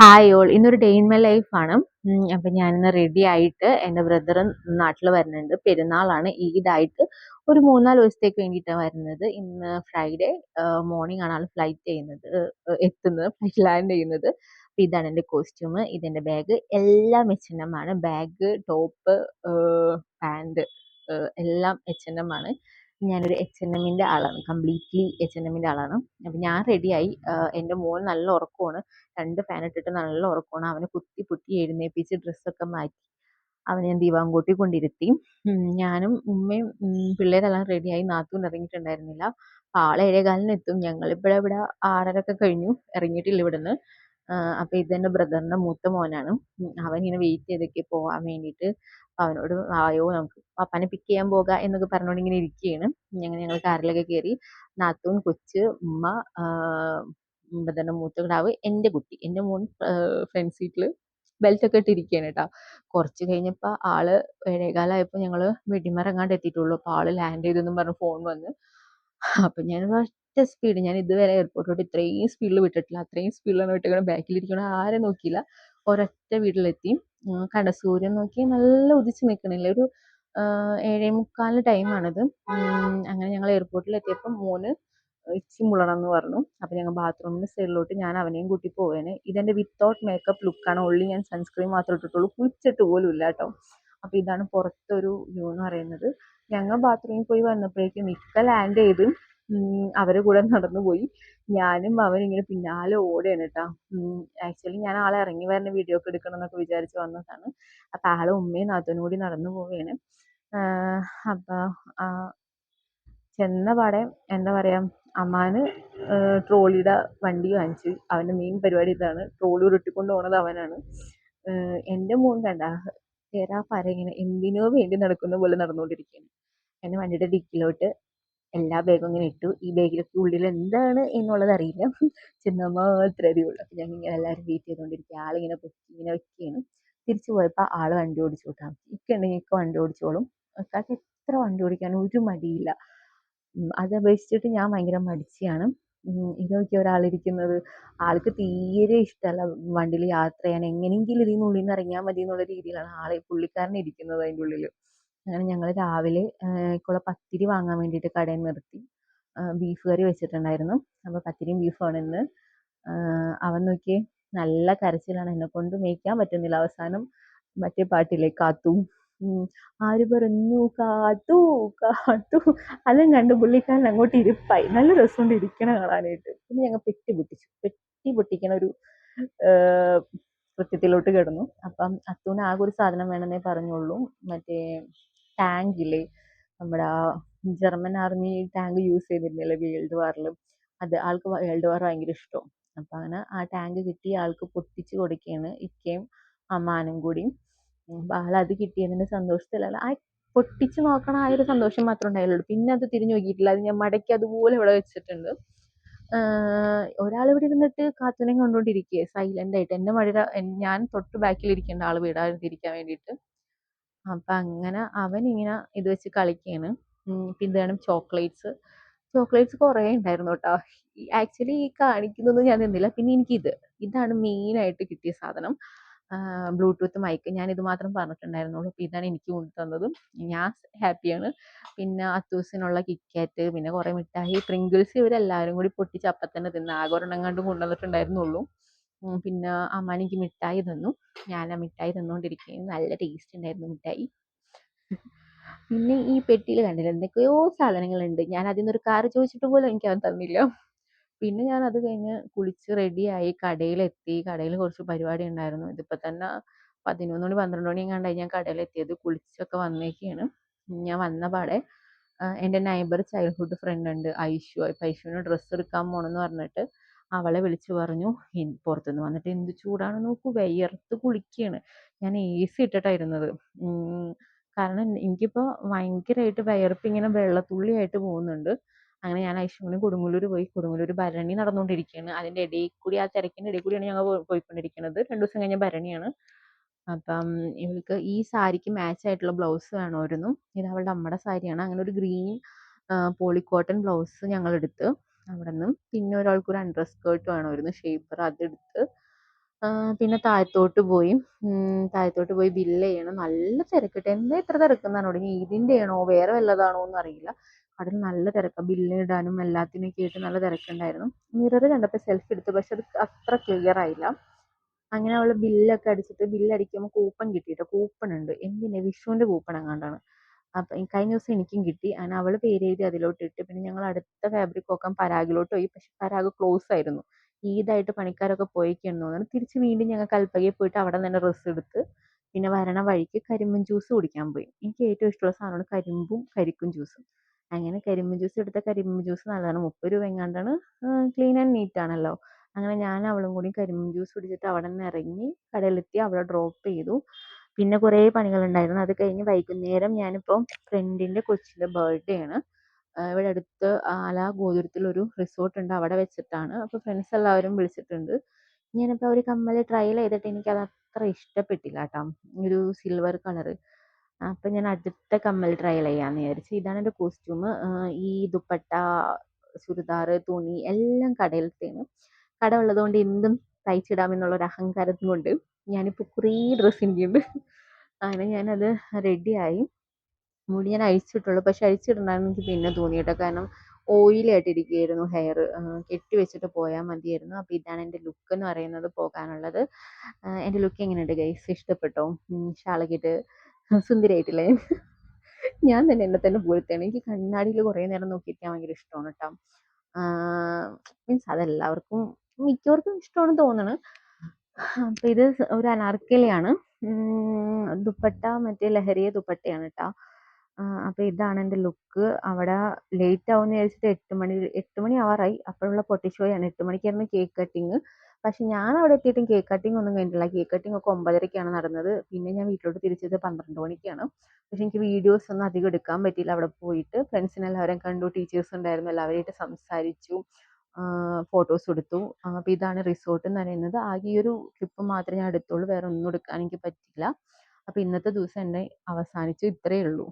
Hi all ഇന്നൊരു day in my ലൈഫാണ് അപ്പം ഞാനിന്ന് റെഡി ആയിട്ട് എന്റെ ബ്രദറും നാട്ടിൽ വരുന്നുണ്ട്. പെരുന്നാളാണ്. ഈദായിട്ട് ഒരു മൂന്നാൽ ദിവസത്തേക്ക് വേണ്ടിയിട്ടാണ് വരുന്നത്. ഇന്ന് ഫ്രൈഡേ മോർണിംഗ് ആണ് ആൾ ഫ്ലൈറ്റ് ചെയ്യുന്നത്. എത്തുന്നത്. ഫ്ലൈറ്റ് ലാൻഡ് ചെയ്യുന്നത്. അപ്പം ഇതാണ് എന്റെ കോസ്റ്റ്യൂം ഇതെന്റെ ബാഗ് എല്ലാം എച്ച് എൻ എം ആണ് ബാഗ് ടോപ്പ് പാന്റ് എല്ലാം എച്ച് എൻ എം ആണ്. ഞാനൊരു എച്ച് എൻ എമ്മിന്റെ ആളാണ്. കംപ്ലീറ്റ്ലി എച്ച് എൻ എമ്മിന്റെ ആളാണ്. അപ്പം ഞാൻ റെഡിയായി എന്റെ മോൻ നല്ല ഉറക്കമാണ് രണ്ട് ഫാൻ ഇട്ടിട്ട് നല്ല ഉറക്കമാണ് അവനെ കുത്തി പുത്തി എഴുന്നേൽപ്പിച്ച് ഡ്രസ്സൊക്കെ മാറ്റി. അവനെ ഞാൻ ദീപാങ്കോട്ടി കൊണ്ടിരുത്തി. ഞാനും ഉമ്മയും പിള്ളേരെല്ലാം റെഡിയായി നാത്തൂൻ ഇറങ്ങിയിട്ടുണ്ടായിരുന്നില്ല. ആളെ ഏഴേകാലിന് എത്തും ഞങ്ങളിപ്പോഴെ ഇവിടെ ആറരയൊക്കെ കഴിഞ്ഞു. ഇറങ്ങിയിട്ടില്ല ഇവിടുന്ന്. ആഹ് അപ്പൊ ഇതെന്റെ ബ്രദറിന്റെ മൂത്ത മോനാണ്. അവൻ ഇങ്ങനെ വെയിറ്റ് ചെയ്തൊക്കെ പോവാൻ വേണ്ടിയിട്ട് അവനോട് ആയോ നമുക്ക് പപ്പാനെ പിക്ക് ചെയ്യാൻ പോകാം എന്നൊക്കെ പറഞ്ഞുകൊണ്ട് ഇങ്ങനെ ഇരിക്കുകയാണ് ഞങ്ങൾ ഞങ്ങൾ കാറിലൊക്കെ കയറി നാത്തൂൻ കൊച്ച് ഉമ്മ ബ്രദറിന്റെ മൂത്ത കിടാവ് എന്റെ കുട്ടി എന്റെ മോൻ ഫ്രണ്ട് സീറ്റിൽ ബെൽറ്റ് ഒക്കെ ഇട്ടിരിക്കുകയാണ് കേട്ടോ കുറച്ച് കഴിഞ്ഞപ്പോൾ ആൾ ഏഴേകാലായപ്പോ ഞങ്ങൾ വെടിമറങ്ങാണ്ട് എത്തിയിട്ടുള്ളൂ. അപ്പോൾ ആൾ ലാൻഡ് ചെയ്തെന്നും പറഞ്ഞ് ഫോൺ വന്ന്. അപ്പം ഞാൻ ഒറ്റ സ്പീഡ് ഞാൻ ഇതുവരെ എയർപോർട്ടിലോട്ട് ഇത്രയും സ്പീഡിൽ വിട്ടിട്ടില്ല. അത്രയും സ്പീഡിലാണ് വിട്ടിരിക്കണം ബാക്കിലിരിക്കണം ആരെ നോക്കിയില്ല. ഒരൊറ്റ വീട്ടിലെത്തി. കണ്ട സൂര്യൻ നോക്കി നല്ല ഉദിച്ച് നിൽക്കണില്ല. ഒരു ഏഴേ മുക്കാലിന് ടൈമാണിത് അങ്ങനെ ഞങ്ങൾ എയർപോർട്ടിൽ എത്തിയപ്പോൾ മോന് ഇച്ചി മുളണം എന്ന് പറഞ്ഞു. അപ്പോൾ ഞങ്ങൾ ബാത്റൂമിന്റെ സൈഡിലോട്ട് ഞാൻ അവനെയും കൂട്ടി പോവേനെ ഇതെന്റെ വിത്തൗട്ട് മേക്കപ്പ് ലുക്കാണ് ഉള്ളി ഞാൻ സൺസ്ക്രീൻ മാത്രം ഇട്ടിട്ടുള്ളൂ. കുളിച്ചിട്ട് പോലും ഇല്ല കേട്ടോ. അപ്പോൾ ഇതാണ് പുറത്തൊരു വ്യൂ എന്ന് പറയുന്നത്. ഞങ്ങൾ ബാത്റൂമിൽ പോയി വന്നപ്പോഴേക്കും മിക്ക ലാൻഡ് ചെയ്ത് അവരെ കൂടെ നടന്നു പോയി ഞാനും അവനും ഇങ്ങനെ പിന്നാലെ ഓടുകയാണ് കേട്ടോ. ആക്ച്വലി ഞാൻ ആളെ ഇറങ്ങി വരുന്ന വീഡിയോ ഒക്കെ എടുക്കണം എന്നൊക്കെ വിചാരിച്ച് വന്നതാണ്. അപ്പം ആളെ ഉമ്മയും നാത്തൂനും കൂടി നടന്നു പോവുകയാണ്. അപ്പോൾ ചെന്ന പാടെ എന്താ പറയുക അമ്മാന് ട്രോളിയുടെ വണ്ടി വാങ്ങിച്ചു അവന്റെ മെയിൻ പരിപാടി ഇതാണ്. ട്രോളി ഉരുട്ടിക്കൊണ്ട് പോണത് അവനാണ്. എന്റെ മോൻ കണ്ട തേരാ പാര ഇങ്ങനെ എന്തിനോ വേണ്ടി നടക്കുന്ന പോലെ നടന്നുകൊണ്ടിരിക്കുകയാണ്. എന്നെ വണ്ടിയുടെ ഡിക്കിലോട്ട് എല്ലാ ബാഗും ഇങ്ങനെ ഇട്ടു. ഈ ബാഗിലൊക്കെ ഉള്ളിൽ എന്താണ് എന്നുള്ളത് അറിയില്ല. ചെന്നാൽ മാത്രമേ അറിയുള്ളൂ. അപ്പം ഞങ്ങൾ എല്ലാവരും വെയിറ്റ് ചെയ്തുകൊണ്ടിരിക്കുക. ആളിങ്ങനെ ഇങ്ങനെ വെക്കുകയാണ്. തിരിച്ചു പോയപ്പോൾ ആൾ വണ്ടി ഓടിച്ചു കൂട്ടാം ഇക്ക ഉണ്ടെങ്കിൽ വണ്ടി ഓടിച്ചോളും. ഇക്കാക്ക് എത്ര വണ്ടി ഓടിക്കാൻ ഒരു മടിയില്ല. അത് അപേക്ഷിച്ചിട്ട് ഞാൻ ഭയങ്കര മടിച്ചിയാണ് ഉം, ഇത് നോക്കി ഒരാളിരിക്കുന്നത് ആൾക്ക് തീരെ ഇഷ്ടമല്ല വണ്ടിയിൽ യാത്ര ചെയ്യാൻ. എങ്ങനെയെങ്കിലും ഉള്ളിൽ നിന്ന് ഇറങ്ങിയാൽ മതി എന്നുള്ള രീതിയിലാണ് ആളെ പുള്ളിക്കാരൻ ഇരിക്കുന്നത് അതിന്റെ ഉള്ളിൽ അങ്ങനെ ഞങ്ങൾ രാവിലെ ക്കുള്ള പത്തിരി വാങ്ങാൻ വേണ്ടിയിട്ട് കടയിൽ നിർത്തി. ബീഫ് കറി വെച്ചിട്ടുണ്ടായിരുന്നു. അപ്പോൾ പത്തിരിയും ബീഫുമാണ് ഇന്ന്. അവൻ നോക്കി നല്ല കരച്ചിലാണ്. എന്നെ കൊണ്ട് മേയ്ക്കാൻ പറ്റുന്നില്ല. അവസാനം മറ്റേ പാട്ടില്ലേ കാത്തു. ആര് പറഞ്ഞു? കാത്തു കാത്തു. അതും കണ്ട് പുള്ളിക്കാരൻ അങ്ങോട്ട് ഇരിപ്പായി. നല്ല രസമുണ്ട് ഇരിക്കണ കാണാനായിട്ട്. പിന്നെ ഞങ്ങൾ പെട്ടി പൊട്ടിച്ചു. പെട്ടി പൊട്ടിക്കണ ഒരു കൃത്യത്തിലോട്ട് കിടന്നു. അപ്പം അത്തൂന് ആകെ ഒരു സാധനം വേണമെന്നേ പറഞ്ഞുള്ളൂ. മറ്റേ ടാങ്ക് ഇല്ലേ നമ്മുടെ ആ ജർമ്മൻ ആർമി ടാങ്ക് യൂസ് ചെയ്തിരുന്നില്ലേ വേൾഡ് വാറിൽ അത് ആൾക്ക് വേൾഡ് വാർ ഭയങ്കര ഇഷ്ടം അപ്പം അങ്ങനെ ആ ടാങ്ക് കിട്ടി ആൾക്ക് പൊട്ടിച്ച് കൊടുക്കുകയാണ് ഇക്കയും അമ്മാനും കൂടി. അപ്പം അത് കിട്ടിയതിന്റെ സന്തോഷത്തിലല്ല. ആ പൊട്ടിച്ച് നോക്കണ ആ ഒരു സന്തോഷം മാത്രമേ ഉണ്ടായുള്ളൂ പിന്നെ അത് തിരിഞ്ഞു നോക്കിയിട്ടില്ല. അത് ഞാൻ മടക്കി അതുപോലെ ഇവിടെ വെച്ചിട്ടുണ്ട്. ഒരാൾ ഇവിടെ ഇരുന്നിട്ട് കാത്തുനെ കണ്ടുകൊണ്ടിരിക്കുക സൈലന്റ് ആയിട്ട്. എന്റെ മടിയുടെ ഞാൻ തൊട്ട് ബാക്കിൽ ഇരിക്കേണ്ട ആൾ വീടാതിരിക്കാൻ വേണ്ടിയിട്ട്. അപ്പം അങ്ങനെ അവൻ ഇങ്ങനെ ഇത് വെച്ച് കളിക്കുകയാണ് ഇതാണ് ചോക്ലേറ്റ്സ്. ചോക്ലേറ്റ്സ് കുറേ ഉണ്ടായിരുന്നു കേട്ടോ ആക്ച്വലി ഈ കാണിക്കുന്നൊന്നും ഞാൻ നിന്നില്ല പിന്നെ എനിക്കിത്. ഇതാണ് മെയിനായിട്ട് കിട്ടിയ സാധനം. Bluetooth mic. ഞാൻ ഇത് മാത്രം പറഞ്ഞിട്ടുണ്ടായിരുന്നുള്ളൂ. അപ്പോൾ ഇതാണ് എനിക്ക് കൊണ്ടു തന്നതും. ഞാൻ ഹാപ്പിയാണ്. പിന്നെ അത്തൂസിനുള്ള കിക്കാറ്റ് പിന്നെ കുറേ മിഠായി പ്രിങ്കിൾസ് ഇവരെല്ലാവരും കൂടി പൊട്ടിച്ച് അപ്പം തന്നെ തിന്ന് ആകെ ഒരെണ്ണം കണ്ടും കൊണ്ടുവന്നിട്ടുണ്ടായിരുന്നുള്ളൂ. പിന്നെ അമ്മ എനിക്ക് മിഠായി തന്നു. ഞാൻ ആ മിഠായി തന്നുകൊണ്ടിരിക്കുകയും നല്ല ടേസ്റ്റ് ഉണ്ടായിരുന്നു മിഠായി. പിന്നെ ഈ പെട്ടിയിൽ കണ്ടില്ല എന്തൊക്കെയോ സാധനങ്ങളുണ്ട്. ഞാൻ അതിൽ നിന്നൊരു കാർ ചോദിച്ചിട്ട് പോലും എനിക്ക് അവൻ തന്നില്ല. പിന്നെ ഞാൻ അത് കഴിഞ്ഞ് കുളിച്ച് റെഡിയായി കടയിലെത്തി. കടയിൽ കുറച്ച് പരിപാടി ഉണ്ടായിരുന്നു. ഇതിപ്പോൾ തന്നെ പതിനൊന്ന് മണി പന്ത്രണ്ട് മണി കണ്ടായി ഞാൻ കടയിലെത്തിയത്. കുളിച്ചൊക്കെ വന്നേക്കാണ്. ഞാൻ വന്ന പാടെ എന്റെ നൈബർ ചൈൽഡ്ഹുഡ് ഫ്രണ്ട് ഉണ്ട് ഐഷു. ഇപ്പം ഐഷുവിന് ഡ്രസ്സ് എടുക്കാൻ പോകണമെന്ന് പറഞ്ഞിട്ട് അവളെ വിളിച്ചു പറഞ്ഞു "ഇൻ- പുറത്തുനിന്ന് വന്നിട്ട് എന്ത് ചൂടാണ് നോക്കൂ വിയർത്ത് കുളിക്കുകയാണ് ഞാൻ എ സി ഇട്ടിട്ടായിരുന്നത് കാരണം എനിക്കിപ്പോൾ ഭയങ്കരമായിട്ട് വിയർപ്പ് ഇങ്ങനെ വെള്ളത്തുള്ളിയായിട്ട് പോകുന്നുണ്ട്. അങ്ങനെ ഞാൻ ഐഷുവിന് കൊടുങ്ങല്ലൂർ പോയി. കൊടുങ്ങല്ലൂർ ഭരണി നടന്നുകൊണ്ടിരിക്കുകയാണ് അതിന്റെ ഇടയിൽ കൂടി ആ തിരക്കിന്റെ ഇടയിൽ കൂടിയാണ് ഞങ്ങൾ പോയി- പോയിക്കൊണ്ടിരിക്കുന്നത് രണ്ട് ദിവസം കഴിഞ്ഞ ഭരണിയാണ്. അപ്പം ഇവൾക്ക് ഈ സാരിക്ക് മാച്ച് ആയിട്ടുള്ള ബ്ലൗസ് വേണമായിരുന്നു. ഇത് അവളുടെ അമ്മയുടെ സാരിയാണ്. അങ്ങനെ ഒരു ഗ്രീൻ പോളി കോട്ടൺ ബ്ലൗസ് ഞങ്ങൾ എടുത്ത് അവിടെ നിന്നും പിന്നെ ഒരാൾക്ക് ഒരു അണ്ടർ സ്കേർട്ട് വേണമായിരുന്നു. ഷേപ്പർ അതെടുത്ത് പിന്നെ താഴത്തോട്ട് പോയി. താഴത്തോട്ട് പോയി ബില്ല് ചെയ്യണം. നല്ല തിരക്കിട്ട് എന്താ ഇത്ര തിരക്കെന്നാണ് തുടങ്ങി ഇതിന്റെ ആണോ വേറെ വല്ലതാണോ എന്ന് അറിയില്ല. കടയിൽ നല്ല തിരക്കാണ് ബില്ല് ഇടാനും എല്ലാത്തിനൊക്കെ ആയിട്ട് നല്ല തിരക്കുണ്ടായിരുന്നു. മിറർ കണ്ടപ്പോൾ സെൽഫി എടുത്തു. പക്ഷെ അത് അത്ര ക്ലിയർ ആയില്ല. അങ്ങനെ അവൾ ബില്ലൊക്കെ അടിച്ചിട്ട് ബില്ലടിക്കുമ്പോൾ കൂപ്പൺ കിട്ടിയിട്ട്? കൂപ്പൺ ഉണ്ട്. എന്തിന്? വിഷുവിന്റെ കൂപ്പൺ എങ്ങാണ്ടാണ്. അപ്പം കഴിഞ്ഞ ദിവസം എനിക്കും കിട്ടി. അങ്ങനെ അവൾ എഴുതി അതിലോട്ട് ഇട്ട് പിന്നെ ഞങ്ങൾ അടുത്ത ഫാബ്രിക് നോക്കാൻ പരാഗിലോട്ട് പോയി. പക്ഷെ പരാഗ് ക്ലോസ് ആയിരുന്നു. ഈദായിട്ട് പണിക്കാരൊക്കെ പോയിക്കുന്നു അങ്ങനെ തിരിച്ച് വീണ്ടും ഞങ്ങൾ കൽപ്പകയിൽ പോയിട്ട് അവിടെ തന്നെ ഡ്രസ്സ് എടുത്ത് പിന്നെ വരണ വഴിക്ക് കരിമ്പൻ ജ്യൂസ് കുടിക്കാൻ പോയി. എനിക്ക് ഏറ്റവും ഇഷ്ടമുള്ള സാധനമാണ് കരിമ്പും കരിക്കും ജ്യൂസും അങ്ങനെ കരിമ്പ് ജ്യൂസ് എടുത്ത കരിമ്പ് ജ്യൂസ് നല്ലതാണ്. മുപ്പത് രൂപ എങ്ങാണ്ടാണ് ക്ലീൻ ആൻഡ് നീറ്റ് ആണല്ലോ. അങ്ങനെ ഞാൻ അവളും കൂടി കരിമ്പ് ജ്യൂസ് കുടിച്ചിട്ട് അവിടെ നിന്ന് ഇറങ്ങി കടയിലെത്തി. അവളെ ഡ്രോപ്പ് ചെയ്തു. പിന്നെ കുറേ പണികളുണ്ടായിരുന്നു. അത് കഴിഞ്ഞ് വൈകുന്നേരം ഞാനിപ്പോൾ ഫ്രണ്ടിന്റെ കൊച്ചിന്റെ ബർത്ത്ഡേ ആണ്. ഇവിടെ അടുത്ത് ആല ഗോതുരത്തിലൊരു റിസോർട്ട് ഉണ്ട്. അവിടെ വെച്ചിട്ടാണ്. അപ്പോൾ ഫ്രണ്ട്സ് എല്ലാവരും വിളിച്ചിട്ടുണ്ട്. ഞാനിപ്പോൾ ഒരു കമ്മൽ ട്രയൽ ചെയ്തിട്ട് എനിക്കത് അത്ര ഇഷ്ടപ്പെട്ടില്ല കേട്ടോ. ഒരു സിൽവർ കളറ് അപ്പം ഞാൻ അടുത്ത കമ്മൽ ട്രയൽ ചെയ്യാമെന്ന് വിചാരിച്ചു. ഇതാണ് എന്റെ കോസ്റ്റ്യൂം ഈ ദുപ്പട്ട ചുരിദാർ തുണി എല്ലാം കടയിലത്തെയാണ് കട ഉള്ളതുകൊണ്ട് എന്തും തയ്ച്ചിടാമെന്നുള്ളൊരു അഹങ്കാരം കൊണ്ട് ഞാനിപ്പോൾ കുറേ ഡ്രസ്സ് എനിക്കുണ്ട്. അങ്ങനെ ഞാനത് റെഡിയായി മുടി ഞാൻ അഴിച്ചിട്ടുള്ളൂ. പക്ഷെ അഴിച്ചിടണമെന്ന് എനിക്ക് പിന്നെ തോന്നി കേട്ടോ കാരണം ഓയിലായിട്ടിരിക്കുകയായിരുന്നു ഹെയർ കെട്ടി വെച്ചിട്ട് പോയാൽ മതിയായിരുന്നു. അപ്പോൾ ഇതാണ് എന്റെ ലുക്ക് എന്ന് പറയുന്നത് പോകാനുള്ളത്. എന്റെ ലുക്ക് എങ്ങനെയുണ്ട് ഗൈസ് ഇഷ്ടപ്പെട്ടോ? ഷാളക്കിട്ട് സുന്ദരിയായിട്ടില്ലേ? ഞാൻ തന്നെ എന്നെ തന്നെ പുകഴ്ത്തുകയാണ് എനിക്ക് കണ്ണാടിയിൽ കുറേ നേരം നോക്കിയിരിക്കാൻ ഭയങ്കര ഇഷ്ടമാണ് കേട്ടോ. മീൻസ് അതെല്ലാവർക്കും മിക്കവർക്കും ഇഷ്ടമാണെന്ന് തോന്നുന്നു അപ്പം ഇത് ഒരു അനാർക്കലിയാണ്. ദുപ്പട്ട മറ്റേ ലഹരിയ ദുപ്പട്ടയാണ് കേട്ടോ അപ്പോൾ ഇതാണ് എന്റെ ലുക്ക്. അവിടെ ലേറ്റ് ആവുമെന്ന് വിചാരിച്ചിട്ട് എട്ട് മണി എട്ട് മണി ആവാറായി. അപ്പോഴുള്ള പൊട്ടിച്ചോയാണ് എട്ട് മണിക്കായിരുന്നു കേക്ക് കട്ടിങ് പക്ഷെ ഞാൻ അവിടെ എത്തിയിട്ടും കേക്ക് കട്ടിങ് ഒന്നും കഴിഞ്ഞിട്ടില്ല. കേക്ക് കട്ടിങ് ഒക്കെ ഒമ്പതരയ്ക്കാണ് നടന്നത്. പിന്നെ ഞാൻ വീട്ടിലോട്ട് തിരിച്ചത് പന്ത്രണ്ട് മണിക്കാണ്. പക്ഷെ എനിക്ക് വീഡിയോസ് ഒന്നും അധികം എടുക്കാൻ പറ്റിയില്ല. അവിടെ പോയിട്ട് ഫ്രണ്ട്സിനെല്ലാവരും കണ്ടു. ടീച്ചേഴ്സ് ഉണ്ടായിരുന്നു. എല്ലാവരുമായിട്ട് സംസാരിച്ചു. ഫോട്ടോസ് എടുത്തു. അപ്പോൾ ഇതാണ് റിസോർട്ട് എന്ന് പറയുന്നത്. ആകെ ഈ ഒരു ട്രിപ്പ് മാത്രമേ ഞാൻ എടുത്തുള്ളൂ. വേറെ ഒന്നും എടുക്കാൻ എനിക്ക് പറ്റില്ല അപ്പോൾ ഇന്നത്തെ ദിവസം എന്റെ അവസാനിച്ചു. ഇത്രയേ ഉള്ളൂ.